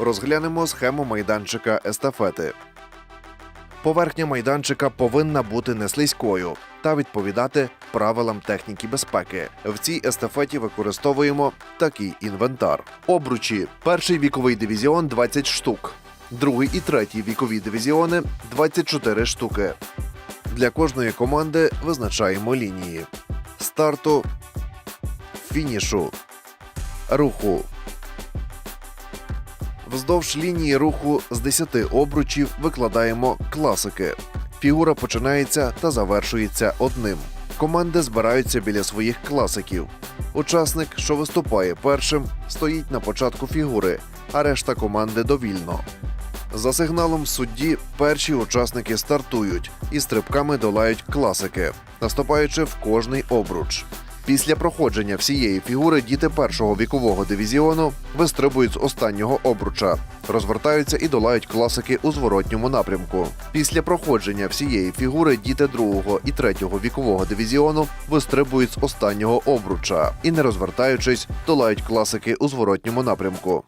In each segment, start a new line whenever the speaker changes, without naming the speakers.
Розглянемо схему майданчика естафети. Поверхня майданчика повинна бути неслизькою та відповідати правилам техніки безпеки. В цій естафеті використовуємо такий інвентар: обручі. Перший віковий дивізіон 20 штук, другий і третій вікові дивізіони 24 штуки. Для кожної команди визначаємо лінії старту, фінішу, руху. Вздовж лінії руху з 10 обручів викладаємо класики. Фігура починається та завершується одним. Команди збираються біля своїх класиків. Учасник, що виступає першим, стоїть на початку фігури, а решта команди довільно. За сигналом судді перші учасники стартують і стрибками долають класики, наступаючи в кожний обруч. Після проходження всієї фігури діти першого вікового дивізіону вистрибують з останнього обруча, розвертаються і долають класики у зворотньому напрямку. Після проходження всієї фігури діти другого і третього вікового дивізіону вистрибують з останнього обруча і, не розвертаючись, долають класики у зворотньому напрямку.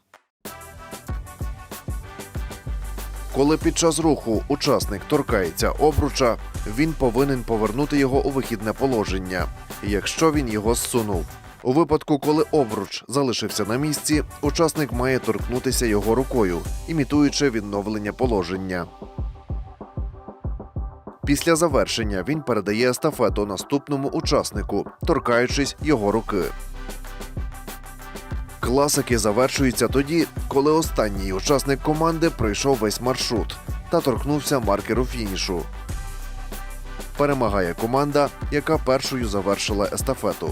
Коли під час руху учасник торкається обруча, він повинен повернути його у вихідне положення, якщо він його зсунув. У випадку, коли обруч залишився на місці, учасник має торкнутися його рукою, імітуючи відновлення положення. Після завершення він передає естафету наступному учаснику, торкаючись його руки. Класики завершуються тоді, коли останній учасник команди пройшов весь маршрут та торкнувся маркеру фінішу. Перемагає команда, яка першою завершила естафету.